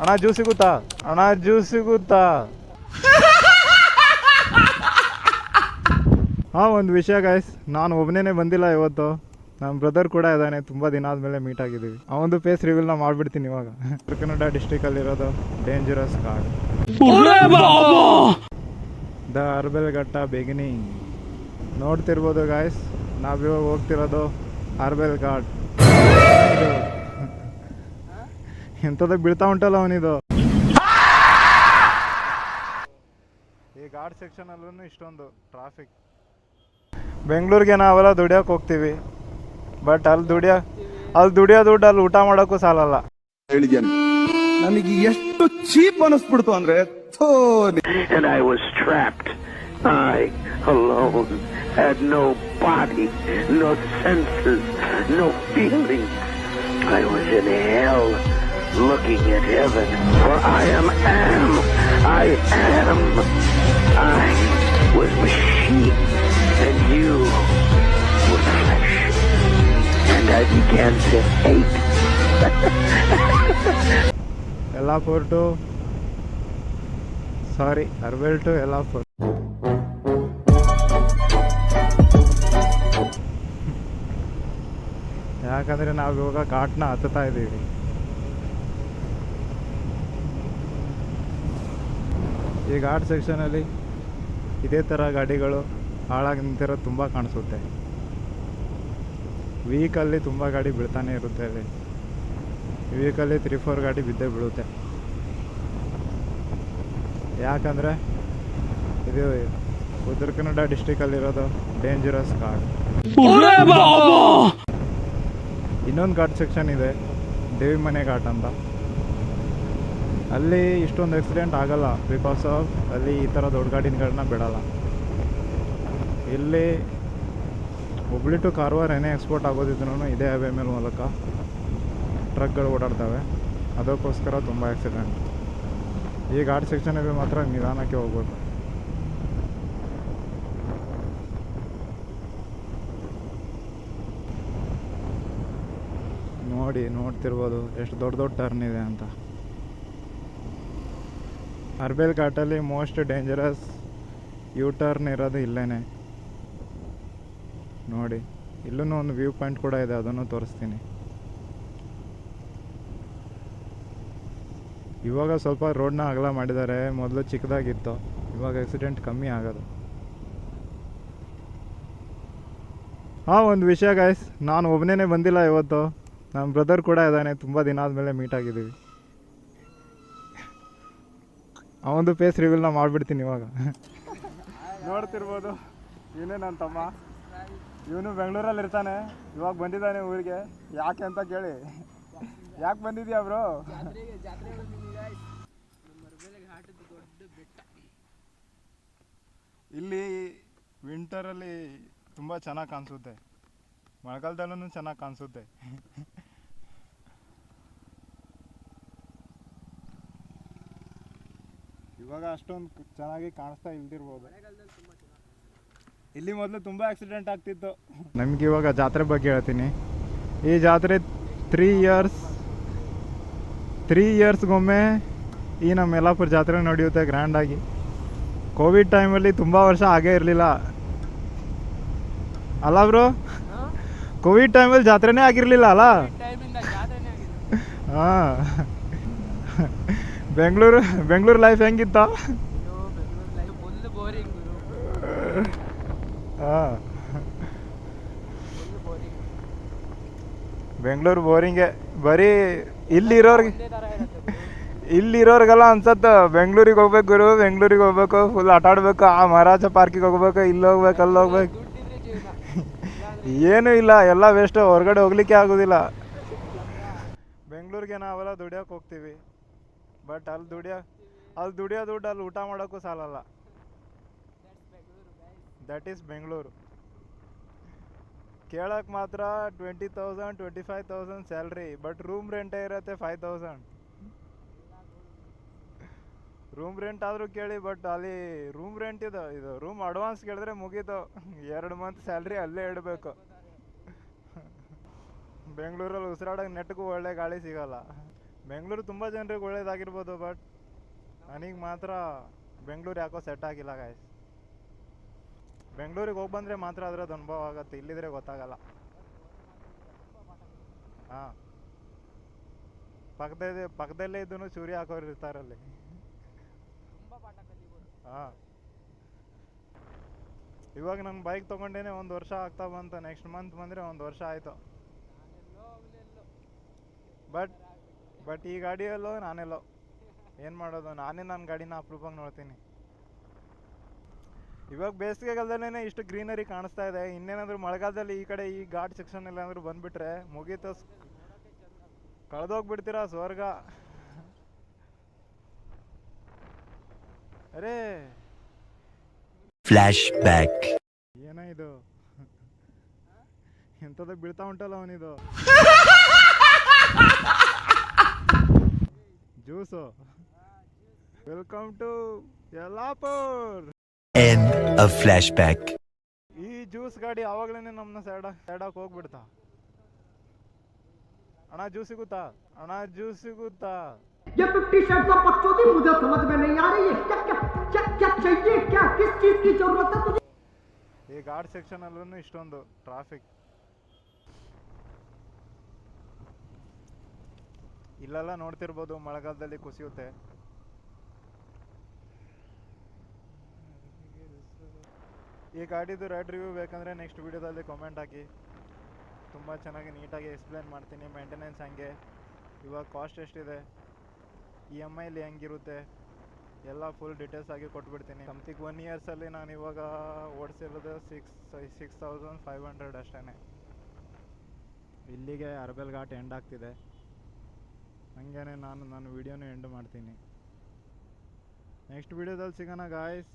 ಅಣ್ಣ ಜ್ಯೂಸ್ ಸಿಗುತ್ತಾ? ಅಣ್ಣ ಜ್ಯೂಸ್ ಸಿಗುತ್ತಾ? ಹಾಂ, ಒಂದು ವಿಷಯ ಗಾಯ್ಸ್ ನಾನು ಒಬ್ಬನೇ ಬಂದಿಲ್ಲ ಇವತ್ತು. ನಮ್ಮ ಬ್ರದರ್ ಕೂಡ ಇದ್ದಾನೆ, ತುಂಬ ದಿನ ಆದಮೇಲೆ ಮೀಟ್ ಆಗಿದ್ದೀವಿ. ಒಂದು ಫೇಸ್ ರಿವೀಲ್ನ ಮಾಡಿಬಿಡ್ತೀನಿ ಇವಾಗ. Uttara Kannada ಡಿಸ್ಟಿಕಲ್ಲಿರೋದು dangerous card the Arbail Ghat beginning ನೋಡ್ತಿರ್ಬೋದು ಗಾಯ್ಸ್ ನಾವಿವಾಗ ಹೋಗ್ತಿರೋದು ಅರ್ಬೆಲ್ ಘಾಟ್ ಎಂಥದಕ್ಕೆ ಬೀಳ್ತಾ ಉಂಟಲ್ಲ ಅವನಿದು. ಈ ಘಾಟ್ ಸೆಕ್ಷನಲ್ಲೂ ಇಷ್ಟೊಂದು ಟ್ರಾಫಿಕ್ ಬೆಂಗಳೂರಿಗೆ ನಾವೆಲ್ಲ ದುಡಿಯಕ್ಕೆ ಹೋಗ್ತೀವಿ. ಬಟ್ ಅಲ್ಲಿ ದುಡಿಯೋ ಅಲ್ಲಿ ದುಡಿಯೋ ದುಡ್ಡು ಅಲ್ಲಿ ಊಟ ಮಾಡೋಕ್ಕೂ ಸಾಲಲ್ಲ. ಹೇಳಿದ್ದೇನೆ ನನಗೆ ಎಷ್ಟು ಚೀಪ್ ಅನಿಸ್ಬಿಡ್ತು ಅಂದ್ರೆ I was trapped. I, alone, had no body, no senses, no feelings. I was in hell, looking at heaven, for I am am. I am. I was machine, and you were flesh. And I began to hate. Yellapur to sorry to to Yellapur ಯಾಕಂದರೆ ನಾವು ಇವಾಗ ಘಾಟ್ನ ಹತ್ತುತ್ತಾ ಇದ್ದೀವಿ ಈ ಘಾಟ್ ಸೆಕ್ಷನಲ್ಲಿ ಇದೇ ಥರ ಗಾಡಿಗಳು ಹಾಳಾಗಿ ನಿಂತಿರೋದು ತುಂಬ ಕಾಣಿಸುತ್ತೆ. ವೀಕಲ್ಲಿ ತುಂಬ ಗಾಡಿ ಬೀಳ್ತಾನೆ ಇರುತ್ತೆ ಅಲ್ಲಿ. ವೀಕಲ್ಲಿ ತ್ರೀ ಫೋರ್ ಗಾಡಿ ಬಿದ್ದೇ ಬೀಳುತ್ತೆ. ಯಾಕಂದರೆ ಇದು ಉತ್ತರ ಕನ್ನಡ ಡಿಸ್ಟಿಕಲ್ಲಿರೋದು ಡೇಂಜರಸ್ ಘಾಟ್ ಇನ್ನೊಂದು ಘಾಟ್ ಸೆಕ್ಷನ್ ಇದೆ ದೇವಿ ಮನೆ ಘಾಟ್ ಅಂತ. ಅಲ್ಲಿ ಇಷ್ಟೊಂದು ಆಕ್ಸಿಡೆಂಟ್ ಆಗಲ್ಲ ಬಿಕಾಸ್ ಆಫ್ ಅಲ್ಲಿ ಈ ಥರ ದೊಡ್ಡ ಗಾಡಿಗಳನ್ನ ಬಿಡಲ್ಲ. ಇಲ್ಲಿ ಹುಬ್ಳಿ ಟು ಕಾರವಾರ ಏನೇ ಎಕ್ಸ್ಪೋರ್ಟ್ ಆಗೋದಿದ್ರು ಇದೇ ಹೈವೇ ಮೇಲೆ ಮೂಲಕ ಟ್ರಕ್ಗಳು ಓಡಾಡ್ತವೆ. ಅದಕ್ಕೋಸ್ಕರ ತುಂಬ ಆಕ್ಸಿಡೆಂಟ್ ಈ ಘಾಟ್ ಸೆಕ್ಷನಲ್ಲಿ ಮಾತ್ರ ನಿಧಾನಕ್ಕೆ ಹೋಗ್ಬೋದು. ನೋಡಿ, ನೋಡ್ತಿರ್ಬೋದು, ಎಷ್ಟು ದೊಡ್ಡ ದೊಡ್ಡ ಟರ್ನ್ ಇದೆ ಅಂತ. ಅರ್ಬೇಲ್ ಘಾಟಲ್ಲಿ ಮೋಸ್ಟ್ ಡೇಂಜರಸ್ ಯೂ ಟರ್ನ್ ಇರೋದು ಇಲ್ಲೇ ನೋಡಿ, ಇಲ್ಲೂ ಒಂದು ವ್ಯೂ ಪಾಯಿಂಟ್ ಕೂಡ ಇದೆ, ಅದನ್ನು ತೋರಿಸ್ತೀನಿ. ಇವಾಗ ಸ್ವಲ್ಪ ರೋಡ್ನ ಅಗಲ ಮಾಡಿದ್ದಾರೆ, ಮೊದಲು ಚಿಕ್ಕದಾಗಿತ್ತು, ಇವಾಗ ಆಕ್ಸಿಡೆಂಟ್ ಕಮ್ಮಿ ಆಗೋದು. ಹಾಂ ಒಂದು ವಿಷಯ ಗಾಯ್ಸ್ ನಾನು ಒಬ್ಬನೇ ಬಂದಿಲ್ಲ ಇವತ್ತು. ನಮ್ಮ ಬ್ರದರ್ ಕೂಡ ಇದ್ದಾನೆ, ತುಂಬ ದಿನ ಆದಮೇಲೆ ಮೀಟ್ ಆಗಿದ್ದೀವಿ. ಅವನದು ಫೇಸ್ ರಿವೀಲ್ನ ಮಾಡಿಬಿಡ್ತೀನಿ ಇವಾಗ. ನೋಡ್ತಿರ್ಬೋದು. ಇವನೇ ನನ್ನ ತಮ್ಮ. ಇವನು ಬೆಂಗಳೂರಲ್ಲಿ ಇರ್ತಾನೆ. ಇವಾಗ ಬಂದಿದ್ದಾನೆ ಊರಿಗೆ. ಯಾಕೆ ಅಂತ ಕೇಳಿ. ಯಾಕೆ ಬಂದಿದ್ಯಾ ಬ್ರೋ? ಇಲ್ಲಿ ವಿಂಟರಲ್ಲಿ ತುಂಬ ಚೆನ್ನಾಗಿ ಕಾಣಿಸುತ್ತೆ. ಮಳೆಗಾಲದಲ್ಲೂ ಚೆನ್ನಾಗಿ ಕಾಣಿಸುತ್ತೆ. ಇವಾಗ ಅಷ್ಟೊಂದು ಚೆನ್ನಾಗಿ ಕಾಣಿಸ್ತಾ ಇಲ್ದಿರ್ಬೋದು. ಇಲ್ಲಿ ಮೊದಲು ತುಂಬ ಆಕ್ಸಿಡೆಂಟ್ ಆಗ್ತಿತ್ತು. ನಮ್ಗೆ ಇವಾಗ ಜಾತ್ರೆ ಬಗ್ಗೆ ಹೇಳ್ತೀನಿ. ಈ ಜಾತ್ರೆ ತ್ರೀ ಇಯರ್ಸ್ ತ್ರೀ ಇಯರ್ಸ್ಗೊಮ್ಮೆ ಈ ನಮ್ಮ ಯಲ್ಲಾಪುರ ಜಾತ್ರೆ ನಡೆಯುತ್ತೆ ಗ್ರ್ಯಾಂಡಾಗಿ ಕೋವಿಡ್ ಟೈಮಲ್ಲಿ ತುಂಬ ವರ್ಷ ಆಗೇ ಇರಲಿಲ್ಲ. ಅಲ್ಲ ಬ್ರೋ ಕೋವಿಡ್ ಟೈಮಲ್ಲಿ ಜಾತ್ರೆನೇ ಆಗಿರಲಿಲ್ಲ ಅಲ್ಲ? ಹಾಂ. ಬೆಂಗಳೂರು ಬೆಂಗಳೂರು ಲೈಫ್ ಹೆಂಗಿತ್ತ? ಹಾಂ ಬೆಂಗಳೂರು ಬೋರಿಂಗೆ ಬರೀ ಇಲ್ಲಿರೋರ್ಗೆ, ಇಲ್ಲಿರೋರ್ಗೆಲ್ಲ ಅನ್ಸತ್ತ, ಬೆಂಗಳೂರಿಗೆ ಹೋಗ್ಬೇಕು ಗುರು, ಬೆಂಗಳೂರಿಗೆ ಹೋಗ್ಬೇಕು ಫುಲ್ ಆಟ ಆಡ್ಬೇಕು, ಆ ಮಹಾರಾಜ ಪಾರ್ಕಿಗೆ ಹೋಗ್ಬೇಕು, ಇಲ್ಲಿ ಹೋಗ್ಬೇಕು, ಅಲ್ಲಿ ಹೋಗ್ಬೇಕು. ಏನೂ ಇಲ್ಲ, ಎಲ್ಲ ವೇಸ್ಟ್ ಹೊರಗಡೆ ಹೋಗ್ಲಿಕ್ಕೆ ಆಗೋದಿಲ್ಲ. ಬೆಂಗಳೂರಿಗೆ ನಾವೆಲ್ಲ ದುಡಿಯೋಕೆ ಹೋಗ್ತೀವಿ. ಬಟ್ ಅಲ್ಲಿ ದುಡಿಯೋ ಅಲ್ಲಿ ದುಡಿಯೋ ದುಡ್ಡು ಅಲ್ಲಿ ಊಟ ಮಾಡೋಕ್ಕೂ ಸಾಲಲ್ಲ. ದಟ್ ಈಸ್ ಬೆಂಗಳೂರು ಕೇಳೋಕ್ಕೆ ಮಾತ್ರ twenty thousand twenty five thousand salary but room ರೆಂಟೇ ಇರತ್ತೆ ಫೈವ್ ತೌಸಂಡ್ ರೂಮ್ ರೆಂಟ್ ಆದರೂ ಕೇಳಿ ಬಟ್ ಅಲ್ಲಿ ರೂಮ್ ರೆಂಟ್ ಇದು ಇದು ರೂಮ್ ಅಡ್ವಾನ್ಸ್ ಕೇಳಿದ್ರೆ ಮುಗೀತು. ಎರಡು ಮಂತ್ ಸ್ಯಾಲ್ರಿ ಅಲ್ಲೇ ಇಡಬೇಕು. ಬೆಂಗಳೂರಲ್ಲಿ ಉಸಿರಾಡೋಕೆ ನೆಟ್ಗೂ ಒಳ್ಳೆ ಗಾಳಿ ಸಿಗಲ್ಲ. ಬೆಂಗಳೂರು ತುಂಬ ಜನರಿಗೆ ಒಳ್ಳೇದಾಗಿರ್ಬೋದು ಬಟ್ ನನಗೆ ಮಾತ್ರ ಬೆಂಗಳೂರು ಯಾಕೋ ಸೆಟ್ ಆಗಿಲ್ಲ ಗಾಯ್ಸ್ ಬೆಂಗಳೂರಿಗೆ ಹೋಗಿ ಬಂದರೆ ಮಾತ್ರ ಅದ್ರದ್ದು ಅನುಭವ ಆಗುತ್ತೆ ಇಲ್ಲಿದ್ರೆ ಗೊತ್ತಾಗಲ್ಲ. ಹಾಂ. ಪಕ್ಕದಲ್ಲಿ ಪಕ್ಕದಲ್ಲೇ ಇದ್ದು ಚೂರಿ ಹಾಕೋರು ಇರ್ತಾರಲ್ಲಿ ಹಾಂ. ಇವಾಗ ನನ್ನ ಬೈಕ್ ತೊಗೊಂಡೇನೆ ಒಂದು ವರ್ಷ ಆಗ್ತಾ ಬಂತು ನೆಕ್ಸ್ಟ್ ಮಂತ್ ಬಂದರೆ ಒಂದು ವರ್ಷ ಆಯಿತು. ಬಟ್ ಬಟ್ ಈ ಗಾಡಿಯಲ್ಲೋ ನಾನೆಲ್ಲೋ. ಏನು ಮಾಡೋದು? ನಾನೇ ನನ್ನ ಗಾಡಿನ ಅಪ್ರೂಪಾಗಿ ನೋಡ್ತೀನಿ. ಇವಾಗ ಬೇಸಿಗೆಗಾಲದಲ್ಲೇ ಇಷ್ಟು ಗ್ರೀನರಿ ಕಾಣಿಸ್ತಾ ಇದೆ. ಇನ್ನೇನಾದರೂ ಮಳೆಗಾಲದಲ್ಲಿ ಈ ಕಡೆ ಈ ಘಾಟ್ ಸೆಕ್ಷನ್ ಎಲ್ಲಾದರೂ ಬಂದ್ಬಿಟ್ರೆ ಮುಗೀತು. ಕಳೆದೋಗ್ಬಿಡ್ತೀರಾ ಸ್ವರ್ಗ? ಅರೇ! ಬ್ಯಾಕ್ ಏನೋ ಇದು? ಎಂಥದ್ದು ಬೀಳ್ತಾ ಉಂಟಲ್ಲ ಅವನಿದು. Juice welcome to Yellapur End of flashback. ಈ ಜ್ಯೂಸ್ ಗಾಡಿ ಆವಾಗಲೇ ನಮ್ಮನ್ನ ಸೈಡ ಸೈಡಾಗಿ ಹೋಗ್ಬಿಡ್ತಾ ಅಣ್ಣ ಜ್ಯೂಸ್ ಸಿಗುತ್ತಾ ಅಣ್ಣ ಜ್ಯೂಸ್ ಸಿಗುತ್ತಾ ये फिफ्टी शर्ट और बकचोदी मुझे समझ में नहीं आ रही है क्या क्या क्या क्या चाहिए क्या किस चीज की जरूरत है तुझे ಈ ಘಾಟ್ ಸೆಕ್ಷನಲ್ಲೂ ಇಷ್ಟೊಂದು ಟ್ರಾಫಿಕ್ ಇಲ್ಲೆಲ್ಲ ನೋಡ್ತಿರ್ಬೋದು, ಮಳೆಗಾಲದಲ್ಲಿ ಕುಸಿಯುತ್ತೆ. ಈ ಗಾಡಿದು ರೈಡ್ ರಿವ್ಯೂ ಬೇಕಂದರೆ ನೆಕ್ಸ್ಟ್ ವಿಡಿಯೋದಲ್ಲಿ ಕಾಮೆಂಟ್ ಹಾಕಿ. ತುಂಬ ಚೆನ್ನಾಗಿ ನೀಟಾಗಿ ಎಕ್ಸ್ಪ್ಲೇನ್ ಮಾಡ್ತೀನಿ ಮೇಂಟೆನೆನ್ಸ್ ಹಂಗೆ. ಇವಾಗ ಕಾಸ್ಟ್ ಎಷ್ಟಿದೆ ಇ ಎಂ ಐಲಿ ಹೆಂಗಿರುತ್ತೆ, ಎಲ್ಲ ಫುಲ್ ಡೀಟೇಲ್ಸ್ ಆಗಿ ಕೊಟ್ಬಿಡ್ತೀನಿ. ಸಮ್ಥಿಂಗ್ ಒನ್ ಇಯರ್ಸಲ್ಲಿ ನಾನು ಇವಾಗ ಓಡಿಸಿರೋದು six six thousand five hundred ಅಷ್ಟೇ ಇಲ್ಲಿಗೆ ಅರ್ಬೆಲ್ ಘಾಟ್ ಎಂಡ್ ಆಗ್ತಿದೆ. ಹಂಗೇನೆ ನಾನು ನನ್ನ ವೀಡಿಯೋನ ಎಂಡ್ ಮಾಡ್ತೀನಿ. ನೆಕ್ಸ್ಟ್ ವಿಡಿಯೋದಲ್ಲಿ ಸಿಗೋಣ ಗಾಯ್ಸ್